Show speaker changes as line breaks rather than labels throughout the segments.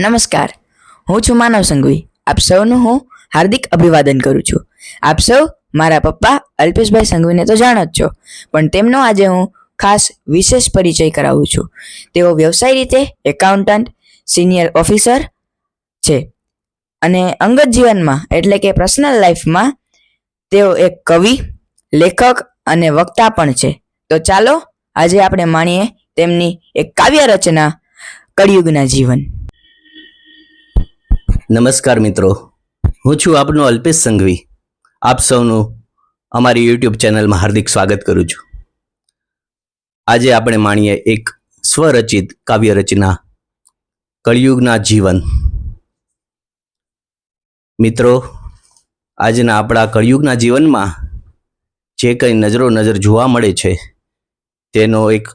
નમસ્કાર. હું છું માનવ સંઘવી આપ સૌનું હું હાર્દિક અભિવાદન કરું છું. આપ સૌ મારા પપ્પા અલ્પેશભાઈ સંઘવીને તો જાણો જ છો, પણ તેમનો આજે હું ખાસ વિશેષ પરિચય કરાવું છું. તેઓ વ્યવસાય રીતે એકાઉન્ટન્ટ સિનિયર ઓફિસર છે. અને અંગત જીવનમાં એટલે કે પર્સનલ લાઈફમાં તેઓ એક કવિ, લેખક અને વક્તા પણ છે. તો ચાલો આજે આપણે માણીએ તેમની એક કાવ્ય રચના કળિયુગના જીવન.
નમસ્કાર મિત્રો. હું છું આપનો અલ્પેશ સંઘવી. આપ સૌનું અમારી યુટ્યુબ ચેનલમાં હાર્દિક સ્વાગત કરું છું. આજે આપણે માણીએ એક સ્વરચિત કાવ્ય રચના કળિયુગના જીવન. મિત્રો, આજના આપણા કળિયુગના જીવનમાં જે કંઈ નજરો નજર જોવા મળે છે, તેનો એક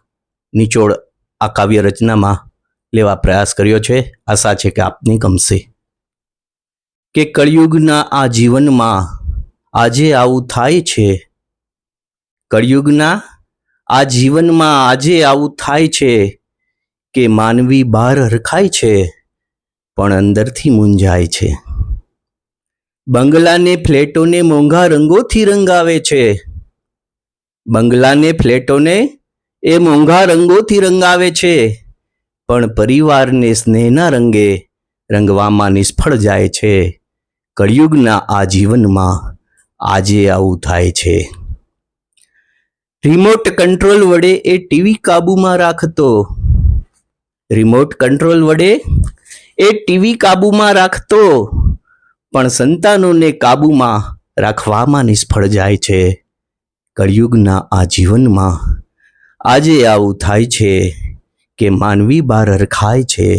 નિચોડ આ કાવ્ય રચનામાં લેવા પ્રયાસ કર્યો છે. આશા છે કે આપને ગમશે. કે કળિયુગના આ જીવનમાં આજે આવું થાય છે? કળિયુગના આ જીવનમાં આજે આવું થાય છે કે માનવી બહાર હરખાય છે, પણ અંદરથી મૂંઝાય છે. બંગલાને ફ્લેટોને મોંઘા રંગોથી રંગાવે છે. બંગલાને ફ્લેટોને એ મોંઘા રંગોથી રંગાવે છે, પણ પરિવારને સ્નેહના રંગે રંગવામાં નિષ્ફળ જાય છે. કળિયુગના આ જીવનમાં આજે આવું થાય છે. રિમોટ કંટ્રોલ વડે એ ટીવી કાબૂમાં રાખતો. રિમોટ કંટ્રોલ વડે એ ટીવી કાબૂમાં રાખતો. પણ સંતાનોને કાબૂમાં રાખવામાં નિષ્ફળ જાય છે. કળિયુગના આ જીવનમાં આજે આવું થાય છે કે માનવી બાર રખાય છે,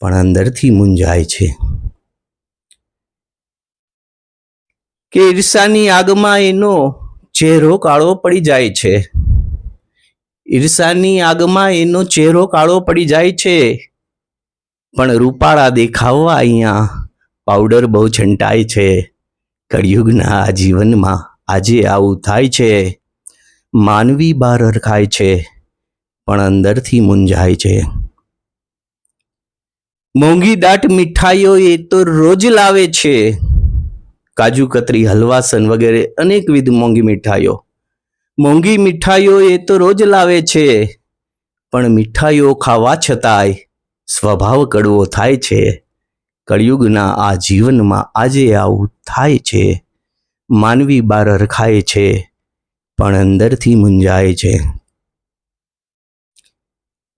પણ અંદરથી મૂંઝાય છે. કે ઈર્ષાની આગમાં એનો ચહેરો કાળો પડી જાય છે. ઈર્ષાની આગમાં એનો ચહેરો કાળો પડી જાય છે. પણ રૂપાળા દેખાવા અહીંયા પાવડર બહુ છંટાય છે. કળિયુગના આ જીવનમાં આજે આવું થાય છે. માનવી બહાર ખાય છે, પણ અંદરથી મૂંઝાય છે. મોંઘી દાટ મીઠાઈઓ એ તો રોજ લાવે છે. કાજુ, કતરી હલવાસન વગેરે અનેકવિધ મોંઘી મીઠાઈઓ. મોંઘી મીઠાઈઓ એ તો રોજ લાવે છે, પણ મીઠાઈઓ ખાવા છતાંય સ્વભાવ કડવો થાય છે. કળિયુગના આ જીવનમાં આજે આવું થાય છે. માનવી બાર રખાય છે, પણ અંદરથી મૂંઝાય છે.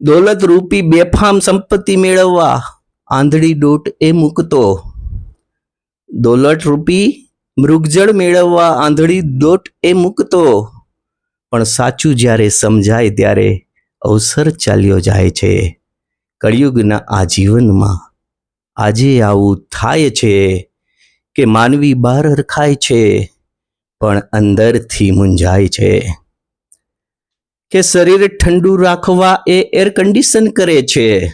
દોલત રૂપી બેફામ સંપત્તિ મેળવવા આંધળી દોટ એ મૂકતો દોલત રૂપી મૃગજળ મેળવવા આંધળી દોટ એ મૂકતો. પણ સાચું જ્યારે સમજાય ત્યારે અવસર ચાલ્યો જાય છે. કળિયુગના આ જીવનમાં આજે આવું થાય છે કે માનવી બહાર હરખાય છે, પણ અંદરથી મૂંઝાય છે. કે શરીર ઠંડુ રાખવા એ એર કન્ડિશન કરે છે.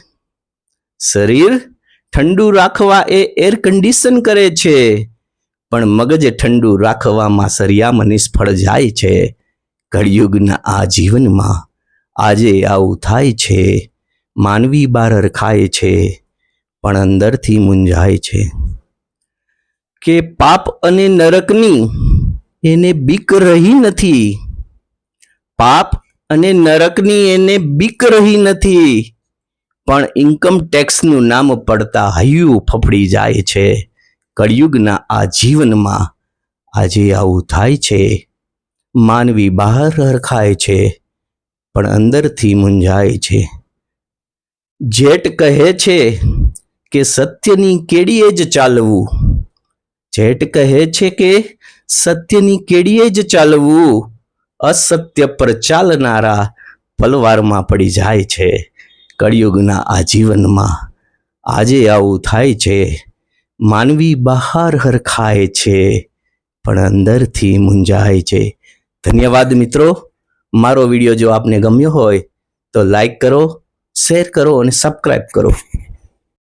શરીર ઠંડુ રાખવા એ એર કન્ડિશન કરે છે. પણ મગજ ઠંડુ રાખવામાં સરિયામાં નિષ્ફળ જાય છે. કળિયુગના આ જીવનમાં આજે આવું થાય છે. માનવી બારર ખાય છે, પણ અંદરથી મૂંઝાય છે. કે પાપ અને નરકની એને બીક રહી નથી. પાપ અને નરકની એને બીક રહી નથી. પણ ઇન્કમ ટેક્સનું નામ પડતા હૈયું ફફડી જાય છે. કળિયુગના આ જીવનમાં આજે આવું થાય છે. માનવી બહાર હરખાય છે, પણ અંદરથી મૂંઝાય છે. જેટ કહે છે કે સત્યની કેડીએ જ ચાલવું. જેટ કહે છે કે સત્યની કેડીએ જ ચાલવું. અસત્ય પર ચાલનારા પલવારમાં પડી જાય છે. કળિયુગના આ જીવનમાં આજે આવું થાય છે. માનવી બહાર હરખાય છે, પણ અંદરથી મૂંઝાય છે. ધન્યવાદ મિત્રો. મારો વીડિયો જો આપને ગમ્યો હોય તો લાઈક કરો શેર કરો અને સબસ્ક્રાઈબ કરો.